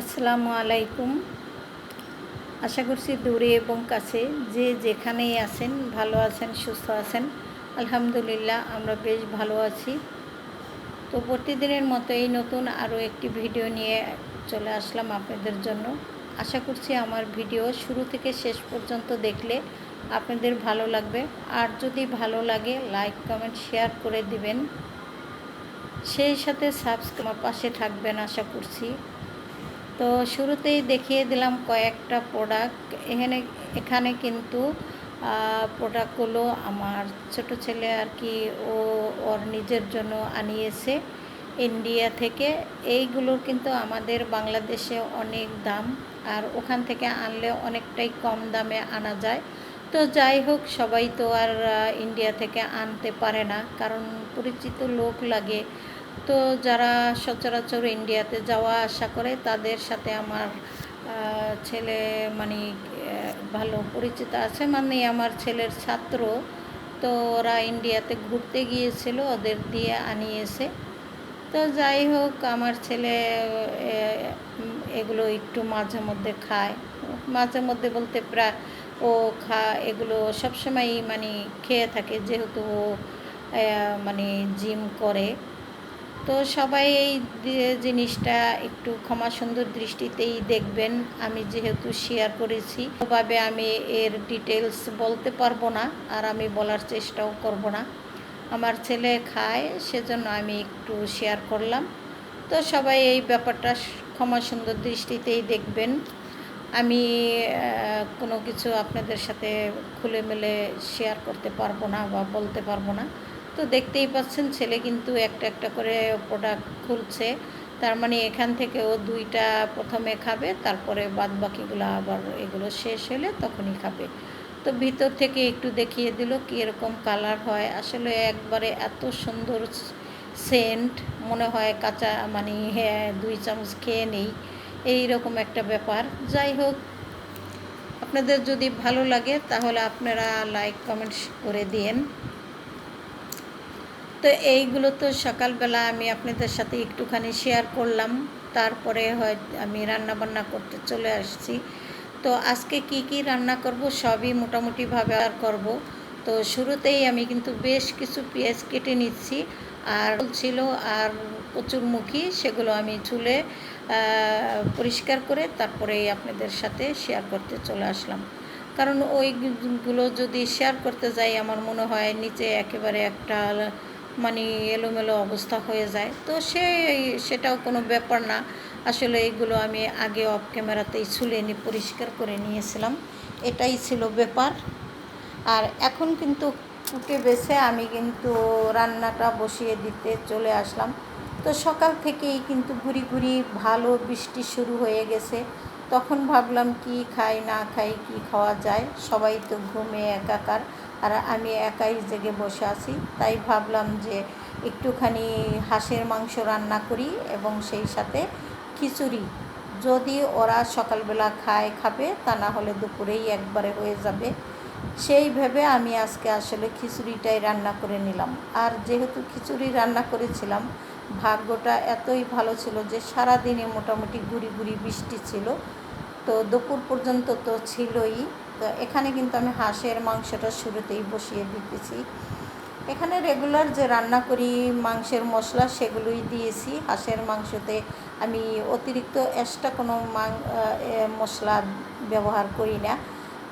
আসসালামু আলাইকুম। আশা করছি দূরে এবং কাছে যে যেখানেই আছেন, ভালো আছেন, সুস্থ আছেন, আলহামদুলিল্লাহ আমরা বেশ ভালো আছি। তো প্রতিদিনের মতো এই নতুন আরও একটি ভিডিও নিয়ে চলে আসলাম আপনাদের জন্য। আশা করছি আমার ভিডিও শুরু থেকে শেষ পর্যন্ত দেখলে আপনাদের ভালো লাগবে। আর যদি ভালো লাগে, লাইক, কমেন্ট, শেয়ার করে দিবেন। সেই সাথে সাবস্ক্রাইব পাশে থাকবেন, আশা করছি। তো শুরুতেই দেখিয়ে দিলাম কয়েকটা প্রোডাক্ট এখানে এখানে কিন্তু প্রোডাক্টগুলো আমার ছোট ছেলে আর কি, ও ওর নিজের জন্য আনিয়েছে ইন্ডিয়া থেকে। এইগুলোর কিন্তু আমাদের বাংলাদেশে অনেক দাম, আর ওখান থেকে আনলে অনেকটাই কম দামে আনা যায়। তো যাই হোক, সবাই তো আর ইন্ডিয়া থেকে আনতে পারে না, কারণ পরিচিত লোক লাগে। তো যারা সচরাচর ইন্ডিয়াতে যাওয়া আসা করে, তাদের সাথে আমার ছেলে মানে ভালো পরিচিত আছে। মানে আমার ছেলের ছাত্র। তো ওরা ইন্ডিয়াতে ঘুরতে গিয়েছিল, ওদের দিয়ে আনিয়েছে। তো যাই হোক, আমার ছেলে এগুলো একটু মাঝে মধ্যে খায়। মাঝে মধ্যে বলতে প্রায় ও খা, এগুলো সবসময়ই মানে খেয়ে থাকে। যেহেতু ও মানে জিম করে। তো সবাই এই জিনিসটা একটু ক্ষমা সুন্দর দৃষ্টিতেই দেখবেন। আমি যেহেতু শেয়ার করেছি, ওভাবে আমি এর ডিটেলস বলতে পারব না আর আমি বলার চেষ্টাও করব না। আমার ছেলে খায়, সেজন্য আমি একটু শেয়ার করলাম। তো সবাই এই ব্যাপারটা ক্ষমা সুন্দর দৃষ্টিতেই দেখবেন। আমি কোনো কিছু আপনাদের সাথে খুলে মেলে শেয়ার করতে পারব না বা বলতে পারব না। তো দেখতেই পাচ্ছেন ছেলে কিন্তু একটা একটা করে প্রোডাক্ট খুলছে। তার মানে এখান থেকে ও দুইটা প্রথমে খাবে, তারপরে বাদ বাকিগুলো আবার এগুলো শেষ হলে তখনই খাবে। তো ভিতর থেকে একটু দেখিয়ে দিল কীরকম কালার হয়। আসলে একবারে এত সুন্দর সেন্ট মনে হয় কাঁচা মানে হ্যাঁ দুই চামচ খেয়ে নেই। এই রকম একটা ব্যাপার। যাই হোক, আপনাদের যদি ভালো লাগে তাহলে আপনারা লাইক কমেন্টস করে দিন। তো এইগুলো তো সকালবেলা আমি আপনাদের সাথে একটুখানি শেয়ার করলাম। তারপরে হয়, আমি রান্না বান্না করতে চলে আসছি। তো আজকে কি কি রান্না করব সবই মোটামুটিভাবে আর করব। তো শুরুতেই আমি কিন্তু বেশ কিছু পেঁয়াজ কেটে নিচ্ছি। আর ছিল আর প্রচুর কচুরমুখী সেগুলো আমি চুলে পরিষ্কার করে তারপরে আপনাদের সাথে শেয়ার করতে চলে আসলাম। কারণ ওইগুলো যদি শেয়ার করতে যাই, আমার মনে হয় নিচে একেবারে একটা মানে এলোমেলো অবস্থা হয়ে যায়। তো সে সেটাও কোনো ব্যাপার না। আসলে এইগুলো আমি আগে অফ ক্যামেরাতেই ছুলে নিয়ে পরিষ্কার করে নিয়েছিলাম। এটাই ছিল ব্যাপার। আর এখন কিন্তু উঠে বেছে আমি কিন্তু রান্নাটা বসিয়ে দিতে চলে আসলাম। তো সকাল থেকেই কিন্তু ঘুরি ঘুরি ভালো বৃষ্টি শুরু হয়ে গেছে। তখন ভাবলাম, কি খাই, না খাই, কি খাওয়া যায়? সবাই তো ঘুমে একাকার, আর আমি একাই জেগে বসে আছি। তাই ভাবলাম যে একটুখানি হাঁসের মাংস রান্না করি এবং সেই সাথে খিচুড়ি। যদি ওরা সকালবেলা খায়, খাবে, তা না হলে দুপুরেই একবারে হয়ে যাবে। সেই ভেবে আমি আজকে আসলে খিচুড়িটাই রান্না করে নিলাম। আর যেহেতু খিচুড়ি রান্না করেছিলাম ভাগ্যটা এতই ভালো ছিল যে সারা দিনে মোটামুটি গুড়ি গুড়ি বৃষ্টি ছিল। তো দুপুর পর্যন্ত তো ছিলই। তো এখানে কিন্তু আমি হাঁসের মাংসটা শুরুতেই বসিয়ে দিতেছি। এখানে রেগুলার যে রান্না করি, মাংসের মশলা সেগুলোই দিয়েছি। হাঁসের মাংসতে আমি অতিরিক্ত এক্সট্রা কোনো মশলা ব্যবহার করি না।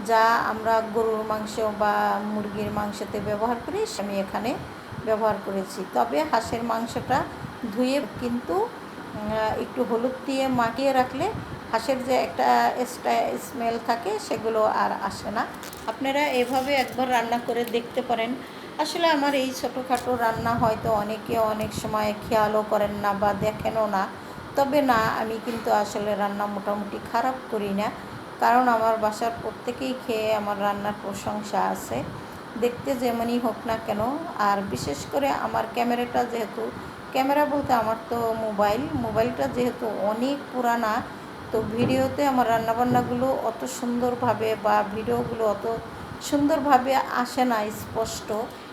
যা আমরা গরুর মাংস বা মুরগির মাংসতে ব্যবহার করি আমি এখানে ব্যবহার করেছি। তবে হাঁসের মাংসটা ধুয়ে কিন্তু একটু হলুদ দিয়ে মাখিয়ে রাখলে হাঁসের যে একটা স্মেল থাকে সেগুলো আর আসে না। আপনারা এভাবে একবার রান্না করে দেখতে পারেন। আসলে আমার এই ছোটোখাটো রান্না হয়তো অনেকে অনেক সময় খেয়ালও করেন না বা দেখেনও না। তবে না, আমি কিন্তু আসলে রান্না মোটামুটি খারাপ করি না। কারণ আমার বাসার প্রত্যেকেই খেয়ে আমার রান্নার প্রশংসা আছে। দেখতে যেমনই হোক না কেন, আর বিশেষ করে আমার ক্যামেরাটা যেহেতু ক্যামেরা বলতে আমার তো মোবাইল। মোবাইলটা যেহেতু অনেক পুরানা, তো ভিডিওতে আমার রান্নাবান্নাগুলো অত সুন্দরভাবে বা ভিডিওগুলো অত সুন্দরভাবে আসে না স্পষ্ট।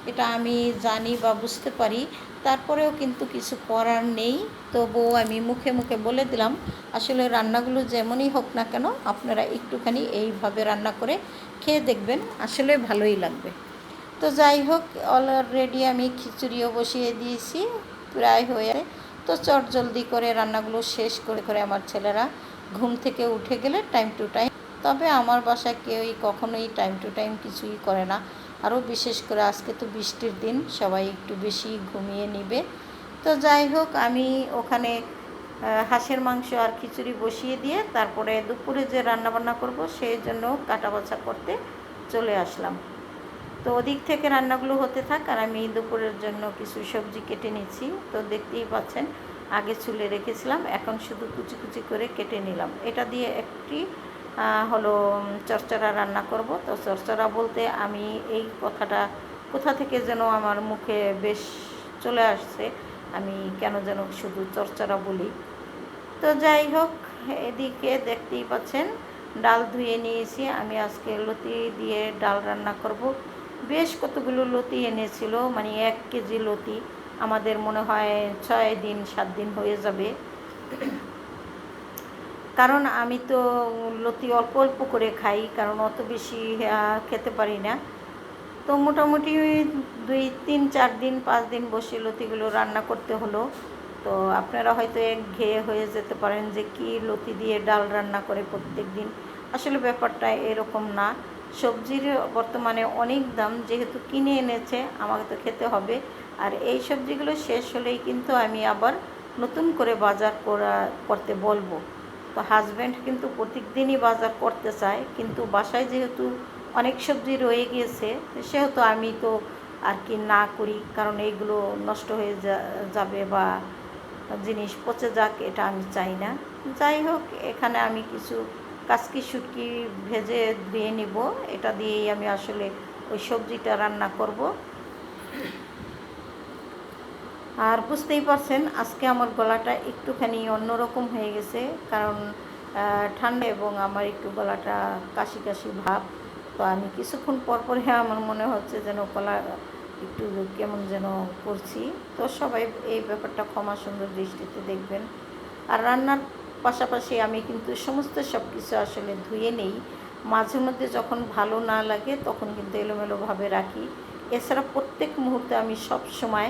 এটা আমি জানি বা বুঝতে পারি। তারপরেও কিন্তু কিছু করার নেই। তবুও আমি মুখে মুখে বলে দিলাম, আসলে রান্নাগুলো যেমনই হোক না কেন আপনারা একটুখানি এইভাবে রান্না করে খেয়ে দেখবেন, আসলে ভালোই লাগবে। তো যাই হোক, অলরেডি আমি খিচুড়িও বসিয়ে দিয়েছি। প্রায় হয়ে তো চট জলদি করে রান্নাগুলো শেষ করে করে আমার ছেলেরা ঘুম থেকে উঠে গেলে টাইম টু টাইম তবে আমার বাসায় কেউই কখনোই টাইম টু টাইম কিছুই করে না। আরও বিশেষ করে আজকে তো বৃষ্টির দিন, সবাই একটু বেশি ঘুমিয়ে নিবে। তো যাই হোক, আমি ওখানে হাঁসের মাংস আর খিচুড়ি বসিয়ে দিয়ে তারপরে দুপুরে যে রান্নাবান্না করব, সেই জন্য কাটা বাছা করতে চলে আসলাম। তো ওদিক থেকে রান্নাগুলো হতে থাক, আর আমি দুপুরের জন্য কিছু সবজি কেটে নিচ্ছি। তো দেখতেই পাচ্ছেন, আগে চুলে রেখেছিলাম, এখন শুধু কুচি কুচি করে কেটে নিলাম। এটা দিয়ে একটি হলো চরচরা রান্না করব। তো চরচরা বলতে আমি এই কথাটা কোথা থেকে যেন আমার মুখে বেশ চলে আসছে, আমি কেন যেন শুধু চরচরা বলি। তো যাই হোক, এদিকে দেখতেই পাচ্ছেন, ডাল ধুয়ে নিয়েছি। আমি আজকে লতি দিয়ে ডাল রান্না করব। বেশ কতগুলো লতি এনেছিল মানে এক কেজি লতি। আমাদের মনে হয় ছয় দিন, সাত দিন হয়ে যাবে। কারণ আমি তো লতি অল্প অল্প করে খাই, কারণ অত বেশি খেতে পারি না। তো মোটামুটি দুই, তিন, চার দিন, পাঁচ দিন বসে লতিগুলো রান্না করতে হলো। তো আপনারা হয়তো এক ঘেয়ে হয়ে যেতে পারেন যে কি লতি দিয়ে ডাল রান্না করে প্রত্যেক দিন। আসলে ব্যাপারটা এরকম না। সবজির বর্তমানে অনেক দাম, যেহেতু কিনে এনেছে, আমাকে তো খেতে হবে। আর এই সবজিগুলো শেষ হলেই কিন্তু আমি আবার নতুন করে বাজার করা, করতে বলব। তো হাজব্যান্ড কিন্তু প্রত্যেক দিনই বাজার করতে চায়, কিন্তু বাসায় যেহেতু অনেক সবজি রয়ে গিয়েছে, সেহেতু আমি তো আর কি না করি, কারণ এইগুলো নষ্ট হয়ে যাবে বা জিনিস পচে যাক, এটা আমি চাই না। যাই হোক, এখানে আমি কিছু কাসকি শুটকি ভেজে দিয়ে নিব। এটা দিয়েই আমি আসলে ওই সবজিটা রান্না করব। আর বুঝতেই পারছেন, আজকে আমার গলাটা একটুখানি অন্যরকম হয়ে গেছে, কারণ ঠান্ডা এবং আমার একটু গলাটা কাশি কাশি ভাব। তো আমি কিছুক্ষণ পর পরে আমার মনে হচ্ছে যেন গলা একটু কেমন যেন করছি। তো সবাই এই ব্যাপারটা ক্ষমা সুন্দর দৃষ্টিতে দেখবেন। আর রান্নার পাশাপাশি আমি কিন্তু সমস্ত সব কিছু আসলে ধুয়ে নেই। মাঝে মধ্যে যখন ভালো না লাগে তখন কিন্তু এলোমেলোভাবে রাখি। এছাড়া প্রত্যেক মুহূর্তে আমি সব সময়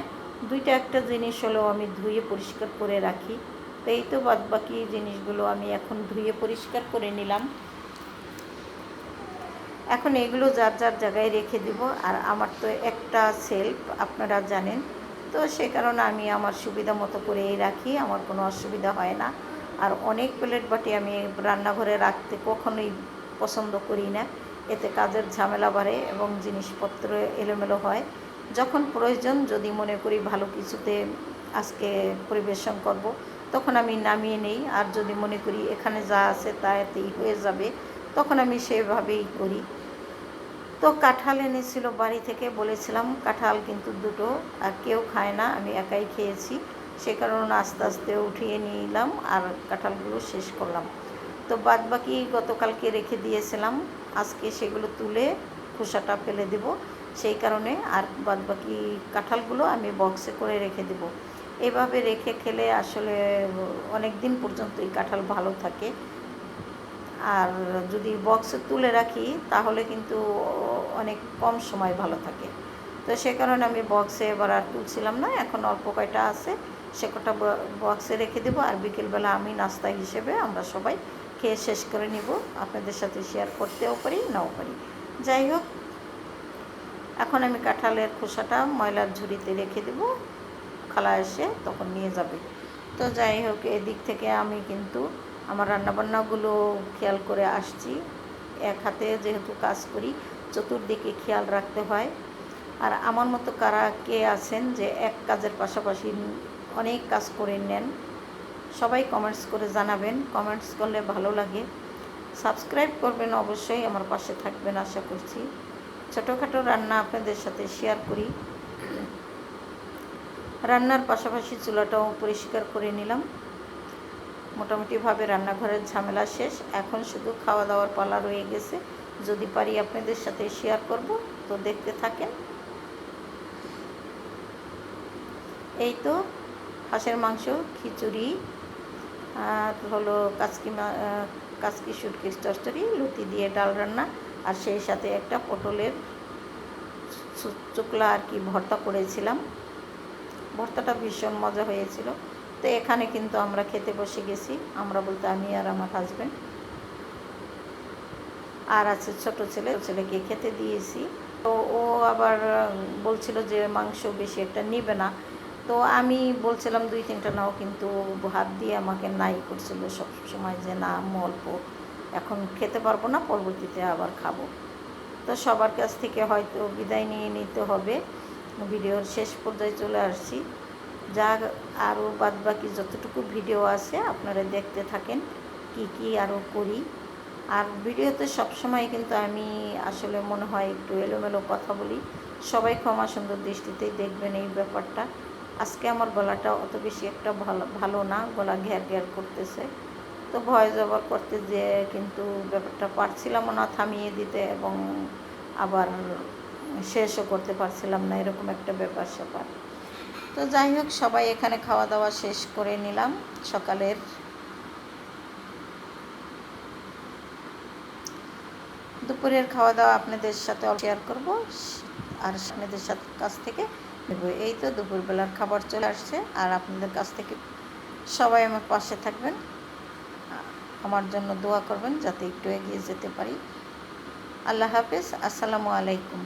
দুইটা একটা জিনিস হলেও আমি ধুয়ে পরিষ্কার করে রাখি। তো এই তো বাদ বাকি জিনিসগুলো আমি এখন ধুয়ে পরিষ্কার করে নিলাম। এখন এগুলো যার যার জায়গায় রেখে দিব। আর আমার তো একটা সেলফ, আপনারা জানেন। তো সে কারণে আমি আমার সুবিধা মতো করেই রাখি, আমার কোনো অসুবিধা হয় না। আর অনেক প্লেট বাটি আমি রান্নাঘরে রাখতে কখনোই পছন্দ করি না। এতে কাজের ঝামেলা বাড়ে এবং জিনিসপত্র এলোমেলো হয়। যখন প্রয়োজন যদি মনে করি ভালো কিছুতে আজকে পরিবেশন করব, তখন আমি নামিয়ে নেই। আর যদি মনে করি এখানে যা আছে তা এতেই হয়ে যাবে, তখন আমি সেভাবেই করি। তো কাঁঠাল এনেছিল বাড়ি থেকে, বলেছিলাম কাঁঠাল কিন্তু দুটো আর কেউ খায় না, আমি একাই খেয়েছি। সে কারণে আস্তে আস্তে উঠিয়ে নিলাম আর কাঁঠালগুলো শেষ করলাম। তো বাদ বাকি গতকালকে রেখে দিয়েছিলাম। আজকে সেগুলো তুলে খোসাটা ফেলে দেব। সেই কারণে আর বাদ বাকি কাঁঠালগুলো আমি বক্সে করে রেখে দেব। এভাবে রেখে খেলে আসলে অনেক দিন পর্যন্ত এই কাঁঠাল ভালো থাকে। আর যদি বক্সে তুলে রাখি, তাহলে কিন্তু অনেক কম সময় ভালো থাকে। তো সে কারণে আমি বক্সে এবার আর তুলছিলাম না। এখন অল্প কয়টা আছে। সে কটা বক্সে রেখে দেবো আর বিকেলবেলা আমি নাস্তা হিসেবে আমরা সবাই খেয়ে শেষ করে নিব। আপনাদের সাথে শেয়ার করতেও পারি, নাও পারি। যাই হোক, এখন আমি কাঁঠালের খোসাটা ময়লার ঝুড়িতে রেখে দেব। খালা এসে তখন নিয়ে যাবে। তো যাই হোক, এদিক থেকে আমি কিন্তু আমার রান্নাবান্নাগুলো খেয়াল করে আসছি। এক হাতে যেহেতু কাজ করি, চতুর্দিকে খেয়াল রাখতে হয়। আর আমার মতো কারা কে আছেন যে এক কাজের পাশাপাশি অনেক কাজ করে নেন। সবাই কমেন্টস করে জানাবেন। কমেন্টস করলে ভালো লাগে। সাবস্ক্রাইব করবেন অবশ্যই, আমার পাশে থাকবেন আশা করছি। ছোটোখাটো রান্না আপনাদের সাথে শেয়ার করি। রান্নার পাশাপাশি চুলাটাও পরিষ্কার করে নিলাম। মোটামুটিভাবে রান্নাঘরের ঝামেলা শেষ। এখন শুধু খাওয়া দাওয়ার পালা রয়ে গেছে। যদি পারি আপনাদের সাথে শেয়ার করব, তো দেখতে থাকেন। এই তো হাঁসের মাংস, খিচুড়ি, আর হলো কাচকি কাচকি শুটকির চচ্চড়ি, লুতি দিয়ে ডাল রান্না, আর সেই সাথে একটা পটলের চুকলা আর কি ভর্তা করেছিলাম। ভর্তাটা ভীষণ মজা হয়েছিল। তো এখানে কিন্তু আমরা খেতে বসে গেছি। আমরা বলতে আমি আর আমার হাজব্যান্ড আর আছে ছোট ছেলে ছেলেকে খেতে দিয়েছি। তো ও আবার বলছিল যে মাংস বেশি একটা নিবে না। তো আমি বলছিলাম দুই তিনটা নাও, কিন্তু হাত দিয়ে আমাকে নাই করছিল সব সময় যে না অল্প। এখন খেতে পারব না, পরবর্তীতে আবার খাব। তো সবার কাছ থেকে হয়তো বিদায় নিয়ে নিতে হবে। ভিডিওর শেষ পর্যায়ে চলে আসছি। যা আরও বাদ বাকি যতটুকু ভিডিও আছে, আপনারা দেখতে থাকেন কি কি আরও করি। আর ভিডিওতে সবসময় কিন্তু আমি আসলে মনে হয় একটু এলোমেলো কথা বলি। সবাই ক্ষমা সুন্দর দৃষ্টিতেই দেখবেন এই ব্যাপারটা। আজকে আমার গলাটা অত বেশি একটা ভালো ভালো না, গলা ঘ্যার ঘ্যার করতেছে। তো ভয় জবার করতে যে কিন্তু ব্যাপারটা পারছিলাম না থামিয়ে দিতে এবং আবার শেষও করতে পারছিলাম না, এরকম একটা ব্যাপার স্যাপার। তো যাই হোক, সবাই এখানে খাওয়া দাওয়া শেষ করে নিলাম সকালের। দুপুরের খাওয়া দাওয়া আপনাদের সাথে শেয়ার করব, আর আপনাদের সাথে কাছ থেকে নেব এই তো দুপুরবেলার খাবার চলে আসছে আর আপনাদের কাছ থেকে সবাই আমার পাশে থাকবেন। আমার জন্য দোয়া করবেন যাতে একটু এগিয়ে যেতে পারি। আল্লাহ হাফেজ। আসসালামু আলাইকুম।